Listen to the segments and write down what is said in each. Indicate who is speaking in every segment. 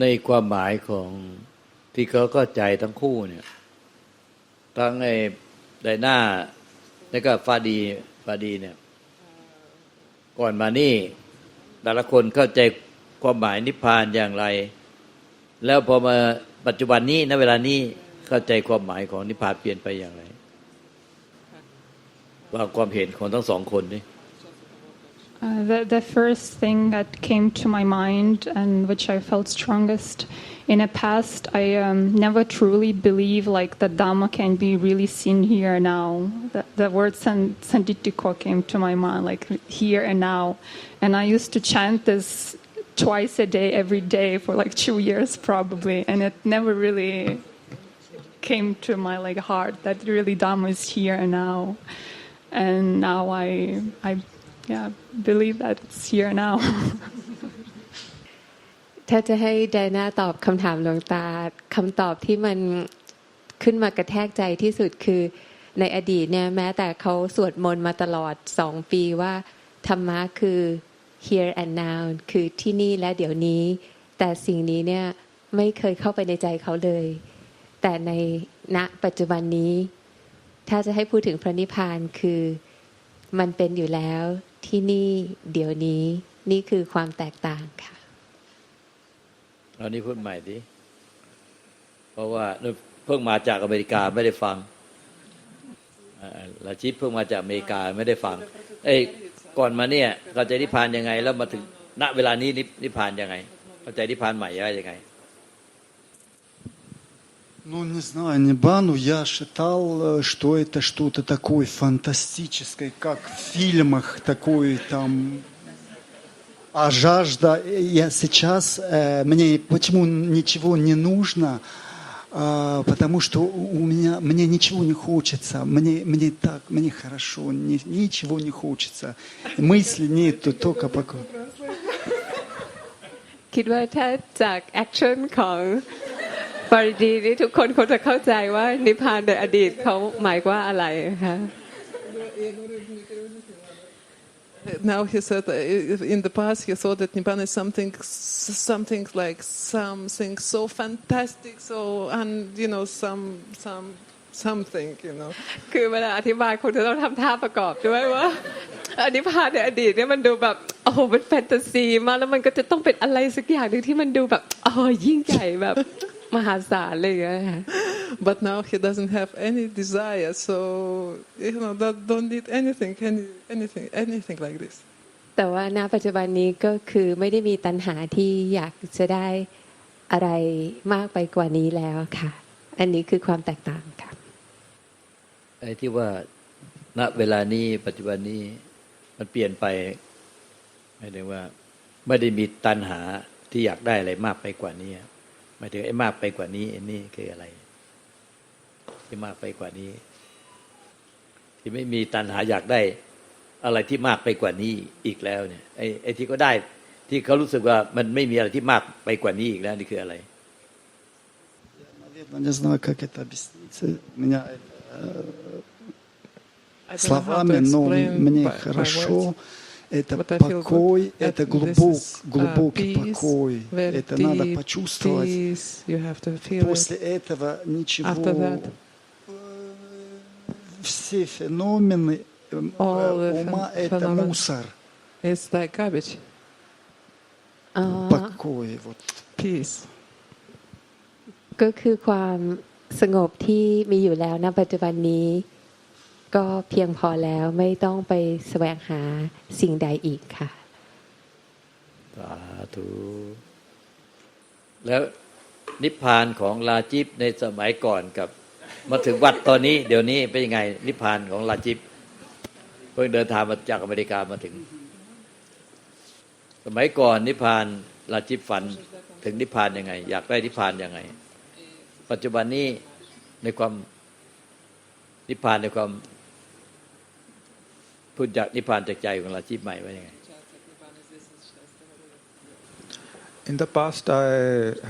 Speaker 1: ในความหมายของที่เขาเข้าใจทั้งคู่เนี่ยทั้งไอ้ไดหน้าแล้วก็ฟาดีฟาดีเนี่ย ก่อนมานี่ แต่ละคนเข้าใจความหมายนิพพานอย่างไร แล้วพอมาปัจจุบันนี้ณเวลานี้เข้าใจความหมายของนิพพานเปลี่ยนไปอย่างไรว่าความเห็นของทั้งสองคนนี่
Speaker 2: Uh, the, the first thing that came to my mind and which I felt strongest in the past, I um, never truly believe like the Dhamma can be really seen here and now. The, the word san, Sanditiko came to my mind, like here and now. And I used to chant this twice a day, every day for like two years probably. And it never really came to my like heart that really Dhamma is here and now. And now I, I yeah, believe that it's here now.
Speaker 3: ถ้าจะให้ไดนาตอบคำถามหลวงตาคำตอบที่มันขึ้นมากระแทกใจที่สุดคือในอดีตเนี่ยแม้แต่เขาสวดมนต์มาตลอดสองปีว่า ธรรมะคือ here and now คือที่นี่และเดี๋ยวนี้ แต่สิ่งนี้เนี่ยไม่เคยเข้าไปในใจเขาเลย แต่ในณปัจจุบันนี้ ถ้าจะให้พูดถึงพระนิพพานคือมันเป็นอยู่แล้ว ที่นี่เดี๋ยวนี้นี่คือความแตกต่างค่ะ
Speaker 1: เอานี้พูดใหม่ดิเพราะว่าเพิ่งมาจากอเมริกาไม่ได้ฟังอ่าลาชิปเพิ่งมาจากอเมริกาไม่ได้ฟัง เอ้ก่อนมาเนี่ยเข้าใจนิพพานยังไง แล้วมาถึงณเวลานี้นิพพานยังไงเข้าใจนิพพานใหม่ยังไง
Speaker 4: Ну, не знаю, Нибану я считал, э, что это что-то такое фантастическое, как в фильмах, такое там... А жажда, э, я сейчас, э, мне почему ничего не нужно, А, потому что у меня, мне ничего не хочется, мне, мне так, мне хорошо, ни- ничего не хочется. Мысли нету, только покой.
Speaker 3: คิดว่าถ้าจากแอคชั่นของ ปริดีนี่ทุกคนคงจะเข้าใจว่านิพพานในอดีตเขาหมายว่าอะไรคะ
Speaker 5: Now he said uh, in the past he thought that Nibbana is something, something like something so fantastic, so and you know some some something, you know.
Speaker 3: คือเวลาอธิบายคงจะต้องทำท่าประกอบด้วยว่าอนิพพานในอดีตเนี่ยมันดูแบบโอ้โหเป็นแฟนตาซีมากแล้วมันก็จะต้องเป็นอะไรสักอย่างหนึ่งที่มันดูแบบโอ้ยิ่งใหญ่แบบ มหาศาลเลยางเงี้ยค่ะ
Speaker 5: But now he doesn't have any desire, so you know that don't need anything, any anything, anything like this.
Speaker 3: แต่ว่าณปัจจุบันนี้ก็คือไม่ได้มีตัณหาที่อยากจะได้อะไรมากไปกว่านี้แล้วค่ะ อันนี้คือความแตกต่างค่ะ
Speaker 1: ไอ้ที่ว่าณเวลานี้ปัจจุบันนี้มันเปลี่ยนไปหมายถึงว่า ไม่ได้มีตัณหาที่อยากได้อะไรมากไปกว่านี้ห มายถึงไอ้มากไปกว่านี้ไอ้นี่คืออะไร ที่มากไปกว่านี้ ที่ไม่มีตัณหาอยากได้อะไรที่มากไปกว่านี้อีกแล้วเนี่ยไอ้ไอ้ที่ก็ได้ ที่เขารู้สึกว่ามันไม่มีอะไรที่มากไปกว่านี้อีกแล้วนี่คืออะไร
Speaker 4: Наверное, не знаю, как это объяснить. Меня э,
Speaker 5: I don't know how to
Speaker 4: словами, но
Speaker 5: explain
Speaker 4: мне
Speaker 5: by- by
Speaker 4: хорошо.
Speaker 5: words.
Speaker 4: Это
Speaker 5: But I feel
Speaker 4: покой,
Speaker 5: good that
Speaker 4: это
Speaker 5: this
Speaker 4: глубок,
Speaker 5: is, uh,
Speaker 4: глубокий
Speaker 5: peace,
Speaker 4: покой.
Speaker 5: very
Speaker 4: Это надо
Speaker 5: deep
Speaker 4: почувствовать.
Speaker 5: peace. You have to feel
Speaker 4: После
Speaker 5: it.
Speaker 4: этого ничего.
Speaker 5: After that.
Speaker 4: э, Все феномены э,
Speaker 5: All
Speaker 4: э,
Speaker 5: the
Speaker 4: ума
Speaker 5: phen-
Speaker 4: это
Speaker 5: phenomena.
Speaker 4: мусор.
Speaker 5: It's like garbage.
Speaker 3: อ๋อ
Speaker 4: Покой. Вот.
Speaker 5: Peace.
Speaker 3: ก็คือความสงบที่มีอยู่แล้วณปัจจุบันนี้ ก็เพียงพอแล้วไม่ต้องไปแสวงหาสิ่งใดอีกค่ะ
Speaker 1: สาธุแล้วนิพพานของลาจิปในสมัยก่อนกับ มาถึงวัดตอนนี้ เดี๋ยวนี้เป็นยังไง นิพพานของลาจิปเพิ่งเดินทางมาจากอเมริกามาถึง สมัยก่อนนิพพานลาจิปฝันถึงนิพพานยังไง อยากได้นิพพานยังไง ปัจจุบันนี้ในความนิพพานในความ พูดจากนิพพานจากใจของลาจิปใหม่ว่ายังไง
Speaker 6: In the past, I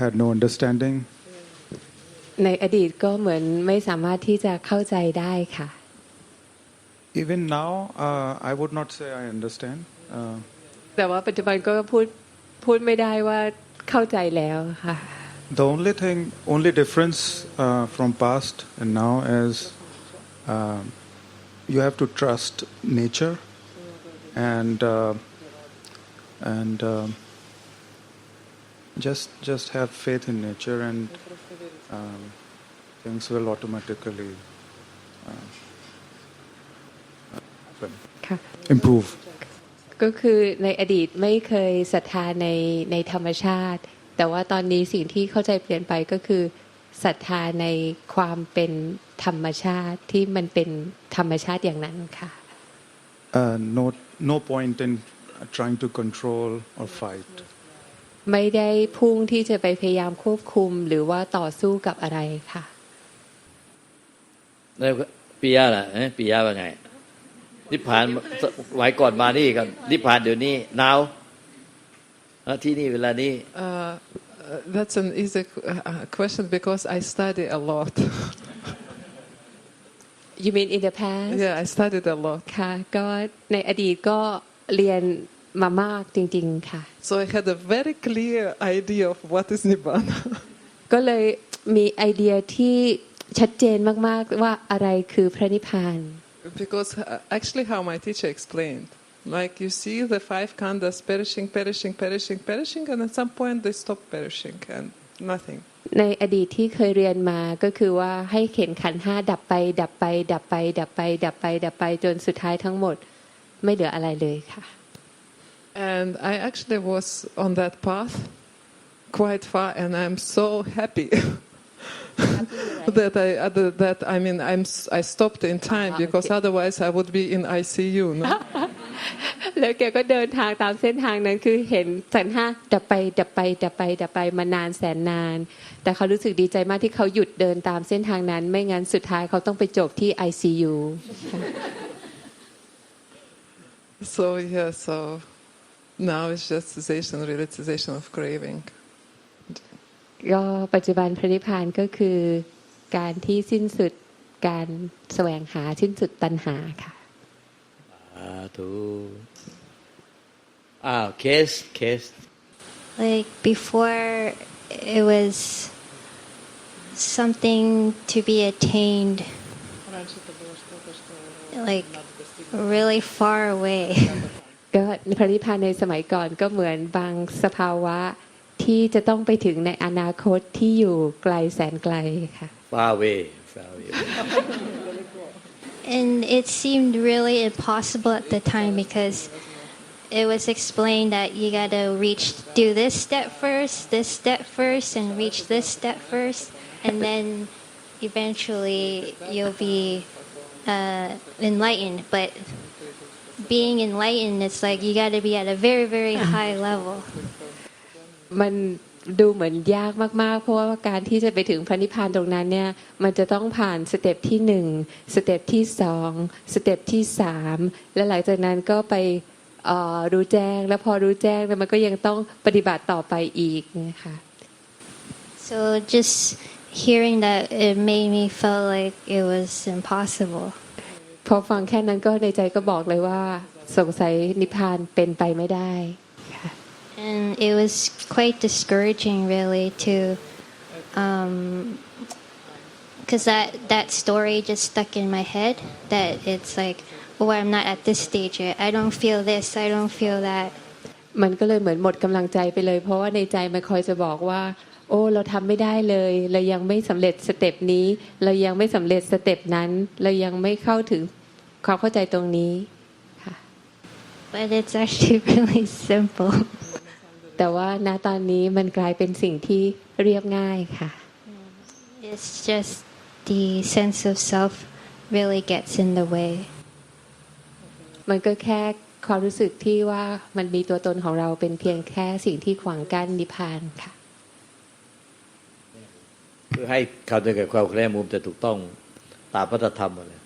Speaker 6: had no understanding.
Speaker 3: ในอดีตก็เหมือนไม่สามารถที่จะเข้าใจได้ค่ะ
Speaker 6: Even now, uh, I would not say I understand. Uh,
Speaker 3: แต่ว่าปัจจุบันก็พูดพูดไม่ได้ว่าเข้าใจแล้วค่ะ
Speaker 6: The only thing, only difference uh, from past and now is um, you have to trust nature and uh, and um just just have faith in nature and um, things will automatically uh, happen.
Speaker 3: ค่ะ
Speaker 6: improve.
Speaker 3: ก็คือในอดีตไม่เคยศรัทธาในในธรรมชาติ แต่ว่าตอนนี้สิ่งที่เข้าใจเปลี่ยนไปก็คือ ศรัทธาในความเป็นธรรมชาติที่มันเป็นธรรมชาติอย่างนั้นค่ะ
Speaker 6: Uh, no no point in trying to control or fight.
Speaker 3: ไม่ได้พุ่งที่จะไปพยายามควบคุมหรือว่าต่อสู้กับอะไรค่ะ
Speaker 1: แล้วปิยะล่ะเอ้ยปิยะว่าไงนิพพานไว้ก่อนมานี่กันนิพพานเดี๋ยวนี้หนาวแล้วที่นี่เวลานี้
Speaker 5: Uh, uh, that's an easy qu- uh, uh, question because I study a lot.
Speaker 3: You mean in the past
Speaker 5: yeah, I studied a lot.
Speaker 3: ค่ะ ก็ในอดีตก็เรียนมามากจริง ๆ ค่ะ
Speaker 5: So I had a very clear idea of what is Nibbana.
Speaker 3: ก็เลยมีไอเดียที่ชัดเจนมาก ๆ ว่าอะไรคือพระนิพพาน
Speaker 5: because uh, actually, how my teacher explained, like you see the five khandhas perishing, perishing, perishing, perishing, and at some point they stop perishing and nothing.
Speaker 3: ในอดีตที่เคยเรียนมาก็คือว่าให้เข็นขันธ์ห้าดับไป ดับไป ดับไป ดับไป ดับไป ดับไปจนสุดท้ายทั้งหมด ไม่เหลืออะไรเลยค่ะ
Speaker 5: And I actually was on that path quite far, and I'm so happy. that I uh, that- that I mean I'm s- I stopped in time
Speaker 3: Ah,
Speaker 5: because
Speaker 3: okay.
Speaker 5: otherwise I would be in ICU. No?
Speaker 3: แล้วแกก็เดินทางตามเส้นทางนั้นคือเห็นสันห้าดับไปดับไปดับไปดับไปมานานแสนนาน แต่เขารู้สึกดีใจมากที่เขาหยุดเดินตามเส้นทางนั้น ไม่งั้นสุดท้ายเขาต้องไปจบที่ ICU
Speaker 5: so yeah, so now it's just cessation, really cessation of craving.
Speaker 3: ก็ปัจจุบันพระนิพพานก็คือการที่สิ้นสุดการแสวงหาสิ้นสุดตัณหาค่ะ
Speaker 1: สา ธุอ้าวเคสเคส
Speaker 7: Like before, it was something to be attained, like really far away.
Speaker 3: ก็พระนิพพานในสมัยก่อนก็เหมือนบางสภาวะที่จะต้องไปถึงในอนาคตที่อยู่ไกลแสนไกลค่ะ
Speaker 1: far away far away
Speaker 7: And it seemed really impossible at the time because it was explained that you gotta reach, do this step first, this step first, and reach this step first, and then eventually you'll be uh, enlightened. But being enlightened, it's like you gotta be at a very, very high level.
Speaker 3: ดูเหมือนยากมากๆ เพราะว่าการที่จะไปถึงพระนิพพานตรงนั้นเนี่ย มันจะต้องผ่านสเต็ปที่หนึ่งสเต็ปที่สองสเต็ปที่สามและหลังจากนั้นก็ไปเอ่อรู้แจ้ง แล้วพอรู้แจ้งแล้วมันก็ยังต้องปฏิบัติต่อไปอีกนะคะ
Speaker 7: So just hearing that, it made me feel like it was impossible.
Speaker 3: พอฟังแค่นั้นก็ในใจก็บอกเลยว่า สงสัยนิพพานเป็นไปไม่ได้ค่ะ
Speaker 7: And it was quite discouraging, really, to, because that that story just stuck in my head. That it's like, oh, I'm not at this stage yet. I don't feel this. I don't feel that.
Speaker 3: มันก็เลยเหมือนหมดกำลังใจไปเลย เพราะว่าในใจมันคอยจะบอกว่า โอ้ เราทำไม่ได้เลย เรายังไม่สำเร็จสเต็ปนี้ เรายังไม่สำเร็จสเต็ปนั้น เรายังไม่เข้าถึงความเข้าใจตรงนี้ค่ะ
Speaker 7: But it's actually really simple.
Speaker 3: แต่ว่าณตอนนี้มันกลายเป็นสิ่งที่เรียบง่ายค่ะ
Speaker 7: It's just the sense of self really gets in the way.
Speaker 3: มันก็แค่ความรู้สึกที่ว่ามันมีตัวตนของเราเป็นเพียงแค่สิ่งที่ขวางกั้นนิพพานค่ะ
Speaker 1: เพื่อให้เข้าใจกับความแคลมุมจะถูกต้องตามพระธรรมหมดเลย